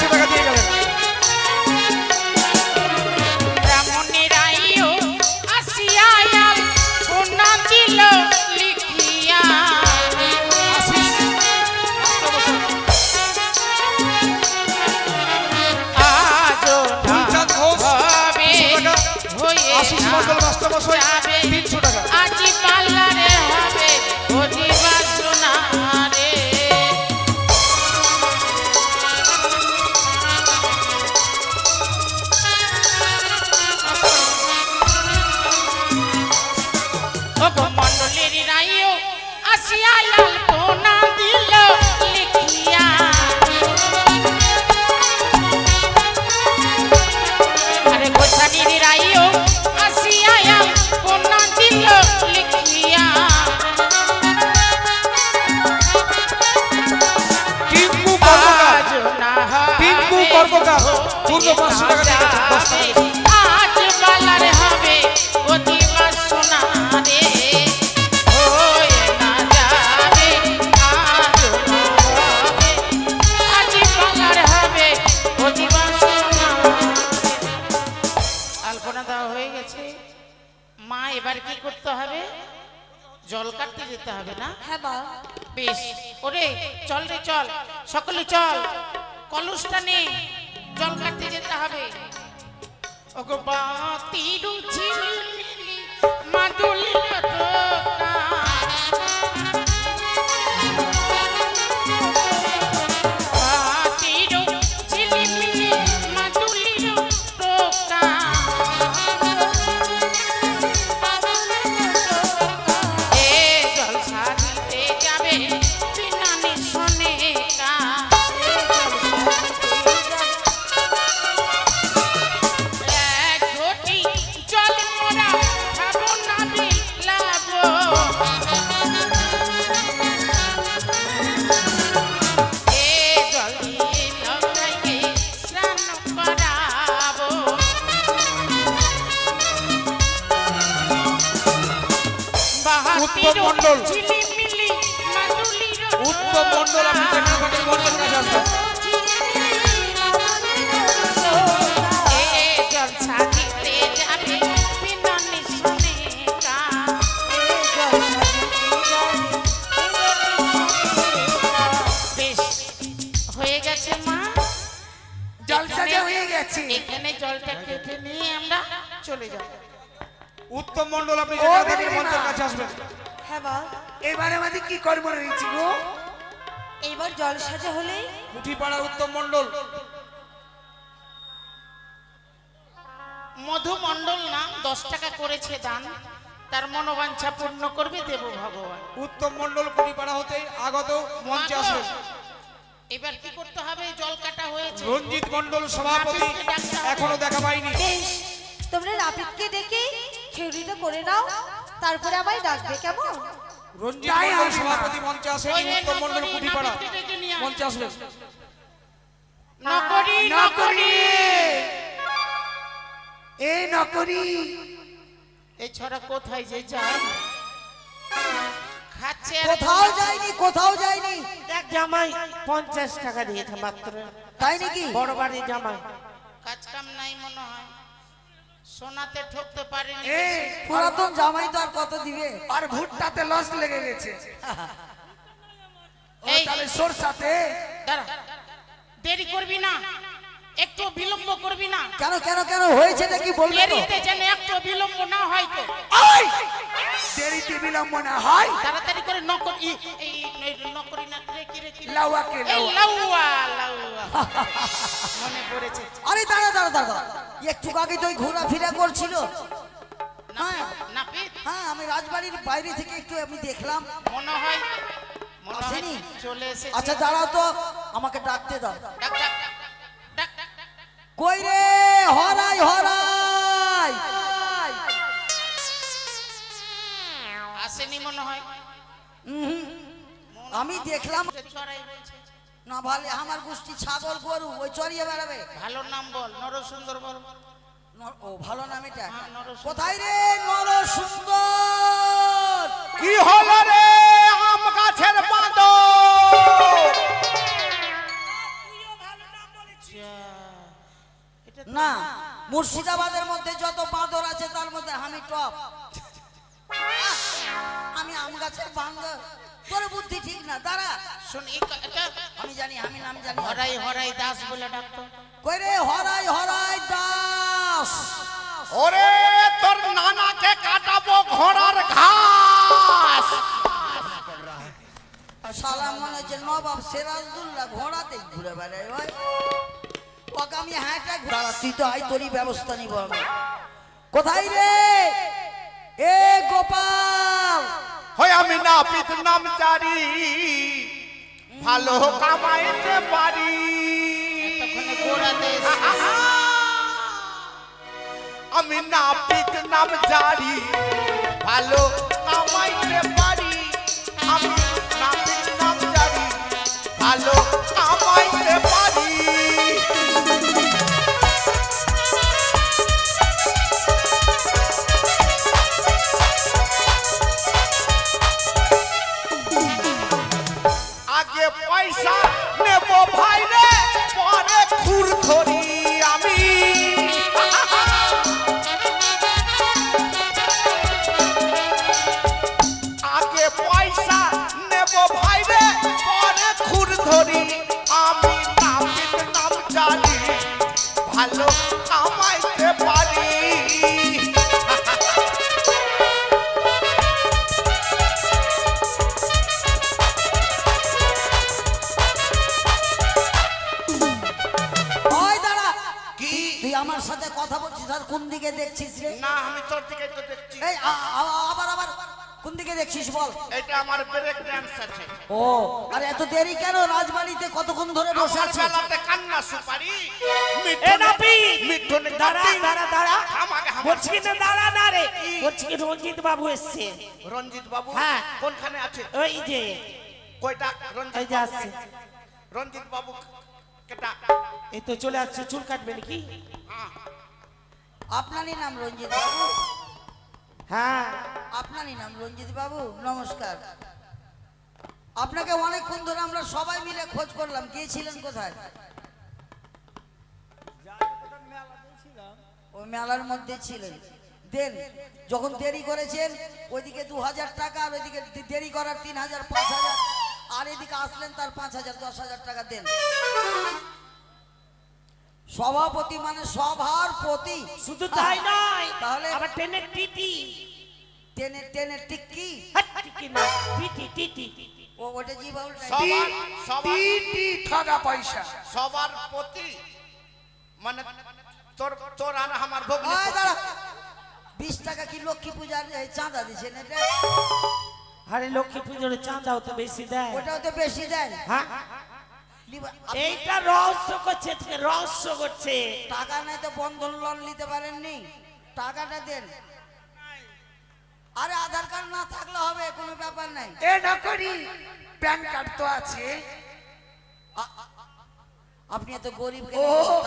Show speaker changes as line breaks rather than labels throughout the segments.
পাঁচশো টাকা
দেওয়া হয়ে গেছে। মা এবার কি করতে হবে? জল কাটতে যেতে হবে না?
হ্যাঁ
বেশ। ওরে চল রে চল। সকলে চল। কলসটা নে। জল কাটতে যেতে হবে। ওগো বাতির ঝিলিমিলি মাদুলির
উত্তম মণ্ডল। উত্তম মন্ডল আপনি যেখানে থাকেন মন্ডল কাছে আসবেন
এবারে আমাদের কি কর্ম রয়েছে গো?
এইবার জল সাজা হলেই
কুঠিপাড়া উত্তম মন্ডল
মধু মণ্ডল নাম দশ টাকা করেছে দান তার মনোবাঞ্ছা পূর্ণ করবে দেব ভগবান।
উত্তম মন্ডল কুঠিপাড়া হতে আগত মঞ্চে আসবেন
এবার কি করতে হবে? জল কাটা হয়েছে।
রঞ্জিত মন্ডল সভাপতি এখনও দেখা পাইনি।
তোমরা নাপিতকে ডেকে খেউড়িটা করে নাও তারপরে আমায় ডাকবে কেমন?
রঞ্জিত মন্ডল সভাপতি মঞ্চে আসেন উত্তম মন্ডল
নকরি,
কুঠিপাড়া
নাপিতকে ডেকে নিয়ে আয়।
মঞ্চে আসবেন
নকরি
নকরি
নকরি
এ নকরি
এই ছড়া কোথায় যে যায় খাচ্ছে
কোথাও যায়নি কোথাও যায়নি
জামাই পঞ্চাশ টাকা দিয়েছে মাত্র
তাই নাকি
বড় বাড়ি জামাই
কাজ কাম নাই মনে হয় সোনাতে ঠকতে পারিনি।
পুরাতন জামাই তো আর কত দিবে?
আর ভুট্টাতে লস লেগে গেছে।
এই।
তাহলে সরষাতে?
দাঁড়া। দেরি করবি না। একটু বিলম্ব করবি না।
কেন কেন কেন? হয়েছে নাকি বলবে
দেরিতে যেন একটু বিলম্ব না হয় তো।
ওই দেরিতে বিলম্ব না হয়?
তাড়াতাড়ি করে নকরি এই এই নকরি না রে কি রে কি এই
লাউয়া।
লাউয়া লাউয়া। মনে পড়েছে
আরে দাঁড়া দাঁড়া দাঁড়া একটু আগে তো ঘোরাফেরা করছিল হ্যাঁ হ্যাঁ আমি রাজবাড়ির বাইরে থেকে একটু আমি দেখলাম
মনে হয়
আসেনি?
চলে
আচ্ছা দাঁড়াও তো আমাকে ডাকতে দাও কই রে হরাই হরাই
আসেনি মনে হয়
আমি দেখলাম না ভালে আমার গোষ্ঠী ছাগল গরু ওই চড়িয়ে বেড়াবে।
ভালো নাম বল নরসুন্দর বল।
ন- ও ভালো নাম এটা।
হ্যাঁ,
কোথায় রে নর সুন্দর
কি হলো রে আম গাছের বাঁদর?
না মুর্শিদাবাদের মধ্যে যত বাঁদর আছে তার মধ্যে আমি টপ। আমি আম গাছের বান্দর তোর বুদ্ধি ঠিক না দাঁড়া।
শোন
আমি জানি আমি নাম জানি।
হরাই হরাই দাস বলে ডাক্তার
কই রে হরাই হরাই দাস।
ওরে তোর নানাকে কাটাবো ঘোড়ার ঘাস।
সালাম মনে হচ্ছে নবাব সিরাজদুল্লাহ ঘোড়াতে ঘুরে বেড়ায় ওই। ওকে আমি হ্যাঁটা ঘুরা তুই তো আই তোরই ব্যবস্থা নিব আমি। কোথায় রে? এ গোপাল!
হয় আমি না পিত নাম চারি ভালো কামাইতে পারি। আমি না পিত নাম জারি ভালো কামাইতে পারি
আমার সাথে কথা বলছিস আর কোন দিকে দেখছিস রে?
না আমি তোর দিকে তো দেখছি।
এই আবার আবার কোন দিকে দেখছিস বল?
এটা আমার ব্রেক ড্যান্স আছে।
ও আর এত দেরি কেন রাজবাড়িতে কতক্ষণ ধরে বসে
আমার
আছিস?
বেলাতে কান্না সুপারি।
এ নাপি!
মিঠুনে
দাঁড়া দাঁড়া দাঁড়া।
আমাকে
বলছি কি না দাঁড়া না রে। বলছি কি রঞ্জিত বাবু এসেছে।
রঞ্জিত বাবু?
হ্যাঁ।
কোনখানে আছে?
ওই যে।
কয়টা? রঞ্জিত বাবু? রঞ্জিত বাবু
এই তো চলে আসছে চুল কাটবে নাকি।
আপনারই নাম রঞ্জিত বাবু?
হ্যাঁ।
আপনারই নাম রঞ্জিত বাবু? নমস্কার। আপনাকে অনেকক্ষণ ধরে আমরা সবাই মিলে খোঁজ করলাম গিয়েছিলেন কোথায়? ওই মেলার মধ্যে ছিলেন। দেন যখন দেরি করেছেন ওইদিকে দু হাজার টাকা আর ওইদিকে দেরি করার তিন হাজার পাঁচ হাজার। আর এদিকে আসলেন তার পাঁচ হাজার দশ হাজার টাকা দেন। সভাপতি মানে সভার প্রতি।
শুধু তাই নয়
তাহলে
আবার ট্রেনের টিটি।
টেনে টেনে
হাট, টিটি না টিটি টিটি।
ও ওটা জি বাউলটা
সবার সবার
ঠগা পয়সা।
সবার প্রতি মানে তোর তোর আর আমার ভোগ
আয় দাঁড়া। বিশ টাকা কি লক্ষ্মী পূজার চাঁদা দিচ্ছেন এটা?
আরে লক্ষ্মী পুজোর চাঁদাও তো বেশি দেয়।
ওটাও তো বেশি দেন
হ্যাঁ?
আপনি
এইটা রহস্য করছে রহস্য করছে।
টাকা নাই তো বন্ধন লোন নিতে পারেননি। টাকাটা দেন। আরে আধার কার্ড না থাকলে হবে কোনো ব্যাপার নাই।
এ নকরি প্যান কার্ড তো আছে।
আপনি এত গরিব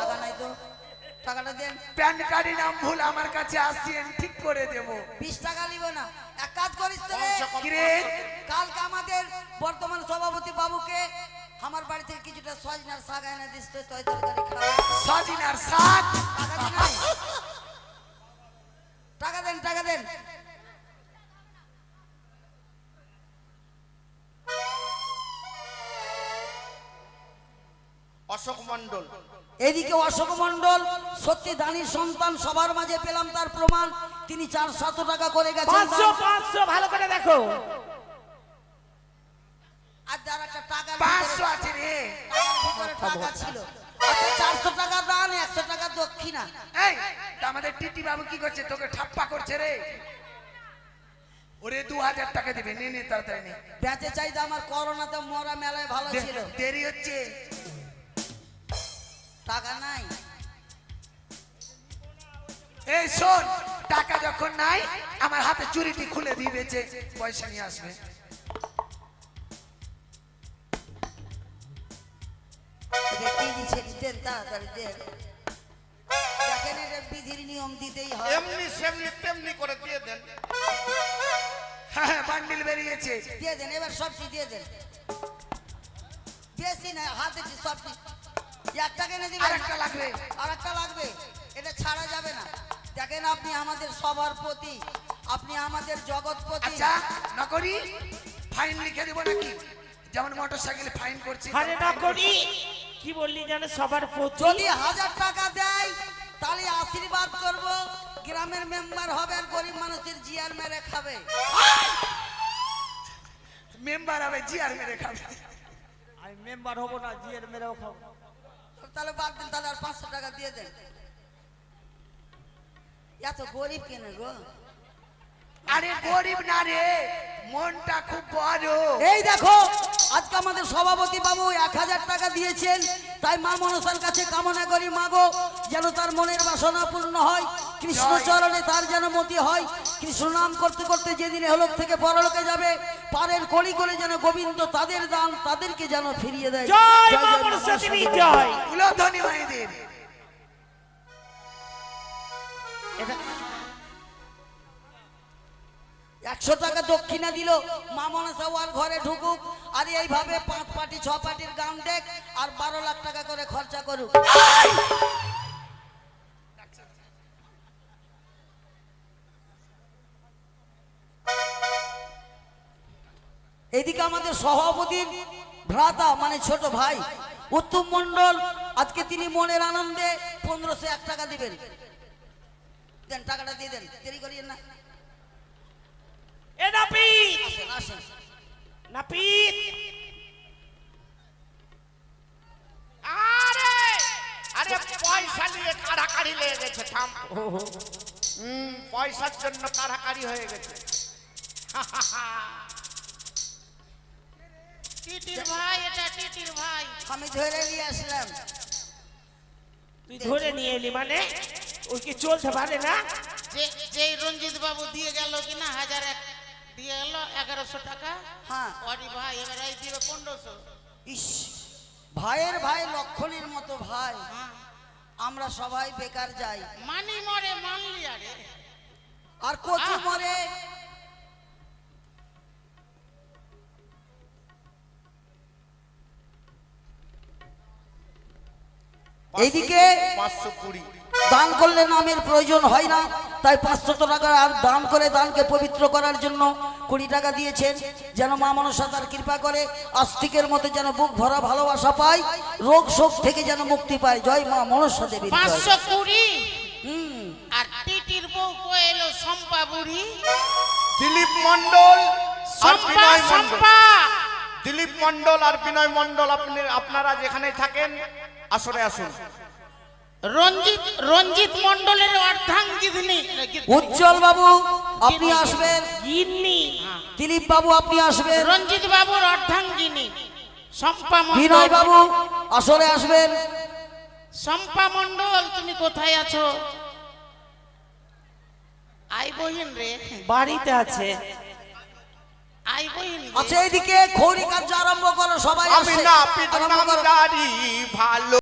টাকা নাই তো? টাকাটা দেন।
প্যান কার্ডের নাম ভুল আমার কাছে আসছেন ঠিক করে দেব।
বিশ টাকা নিব না। এক কাজ করিস তো রে। কালকে আমাদের বর্তমান সভাপতি বাবুকে আমার বাড়ি থেকে কিছুটা সজনার শাক এনে দিস তো তয় তরকারি খাওয়া।
সজিনার শাক?
টাকা টাকা দেন টাকা দেন।
অশোক মন্ডল
এদিকে অশোক মন্ডল সত্যি দানির সন্তান সবার মাঝে পেলাম তার প্রমাণ। তিনি চার শত টাকা করে গেছেন।
পাঁচশো ভালো করে দেখো।
আর যার একটা টাকা
পাঁচশো আছে রে।
টাকা ছিল। চারশো টাকা দান একশো টাকা দক্ষিণা।
এই তা আমাদের টিটি বাবু কি করছে? তোকে ঠাপ্পা করছে রে। ওরে দু হাজার টাকা দিবে নে নে তাড়াতাড়ি নে।
বেঁচে চাইতে আমার করোনাতে মরা মেলায় ভালো ছিল।
দেরি হচ্ছে।
টাকা নাই।
এই শোন টাকা যখন নাই আমার হাতে চুরিটি খুলে দিবেছে পয়সা নিয়ে আসবে।
হয়।
এমনি সেমনি তেমনি করে দিয়ে দেন।
হ্যাঁ হ্যাঁ বান্ডিল বেরিয়েছে।
দিয়ে দেন এবার সবটি দিয়ে দেন। বেশি না হাতে সবটি এক টাকা ব্যাগ এনে
আর
দিবেন
একটা লাগবে।
আর একটা লাগবে? এটা ছাড়া যাবে না। দেখেন আপনি আমাদের সবার প্রতি আপনি আমাদের জগৎপতি
আচ্ছা নকরি? ফাইন লিখে দেবো নাকি? যেমন মোটর সাইকেলে ফাইন করছি
আরে না কি বললি জানে সবার প্রতি?
যদি হাজার টাকা দেয় তাহলে আশীর্বাদ করব। গ্রামের মেম্বার হবে আর গরিব মানুষের জিয়ার মেরে খাবে।
মেম্বার হবে জি আর মেরে খাবে।
আমি মেম্বার হব না জিয়ের মেরেও খাব।
তাহলে বাদ দেন তাহলে আর পাঁচশো টাকা দিয়ে দেন। এত গরিব কেনে গো?
আরে গরিব না রে মনটা খুব বড়
এই দেখো আজকে আমাদের সভাপতি বাবু এক হাজার টাকা দিয়েছেন তাই মা মনসার কাছে কামনা করি মাগো যেন তার মনের বাসনা পূর্ণ হয় কৃষ্ণ চরণে তার যেন মতি হয় কৃষ্ণ নাম করতে করতে যেদিন হলক থেকে পরলোকে যাবে পারের কলি করে যেন গোবিন্দ তাদের দান তাদেরকে যেন ফিরিয়ে দেয়।
জয় মা মনসা জয়।
উলোধনী মায়েদের।
এটা
একশো টাকা দক্ষিণা দিল মা মনসা ওয়ার ঘরে ঢুকুক আর এইভাবে পাঁচ পার্টি ছ পার্টির গান দেখ আর বারো লাখ টাকা করে খরচা করুক। এদিকে আমাদের সভাপতির ভ্রাতা মানে ছোট ভাই উত্তম মন্ডল আজকে তিনি মনের আনন্দে পনেরোশো এক টাকা দিবেন। দেন টাকাটা দিয়ে দেন দেরি করিয়েন না।
এ নাপিত!
আসেন আসেন।
নাপিত!
আরে আরে পয়সা নিয়ে কাড়াকাড়ি লেগে গেছে থাম। হুম পয়সার জন্য কাড়াকাড়ি হয়ে গেছে।
টিটির ভাই এটা টিটির ভাই।
আমি ধরে নিয়ে আসলাম।
তুই ধরে নিয়ে এলি মানে? ওই কি চলতে পারে না?
যে যেই রঞ্জিত বাবু দিয়ে গেল কিনা হাজার এক দিয়ে গেল এগারোশো টাকা।
হ্যাঁ।
ওরি ভাই এবার এই দিবে পনেরোশো।
ইস ভাইয়ের ভাই লক্ষণের মতো ভাই।
হ্যাঁ।
আমরা সবাই বেকার যাই।
মানি মরে মানলি আরে।
আর কচু মরে এইদিকে
পাঁচশো কুড়ি
দান করলে নামের প্রয়োজন হয় না তাই পাঁচশত টাকা আর দান করে দানকে পবিত্র করার জন্য কুড়ি টাকা দিয়েছেন। যেন মা মনসা তার কৃপা করে আস্তিকের মতো যেন বুক ভরা ভালোবাসা পায় রোগ শোক থেকে যেন মুক্তি পায়। জয় মা মনসা দেবী।
পাঁচশো কুড়ি? আর টিটির বউ সম্পা বুড়ি?
দিলীপ মন্ডল
সম্পা সম্পা
দিলীপ মন্ডল আর বিনয় মন্ডল আপনি আপনারা যেখানে থাকেন আসরে আসুন।
রঞ্জিত রঞ্জিত মন্ডলের অর্ধাঙ্গিনী।
উজ্জ্বল বাবু আপনি আসবেন।
গিন্নি।
দিলীপ বাবু আপনি আসবেন।
রঞ্জিত বাবুর অর্ধাঙ্গিনী। সম্পা
বিনয়
মন্ডল
বাবু আসরে আসবেন।
সম্পা মন্ডল তুমি কোথায় আছো? আই বহিন রে।
বাড়িতে আছে।
আই বহিন রে।
আচ্ছা এইদিকে খৌরি কার্য আরম্ভ করো সবাই
আমি
আসছে।
না
আরম্ভ করো।
নামদারি ভালো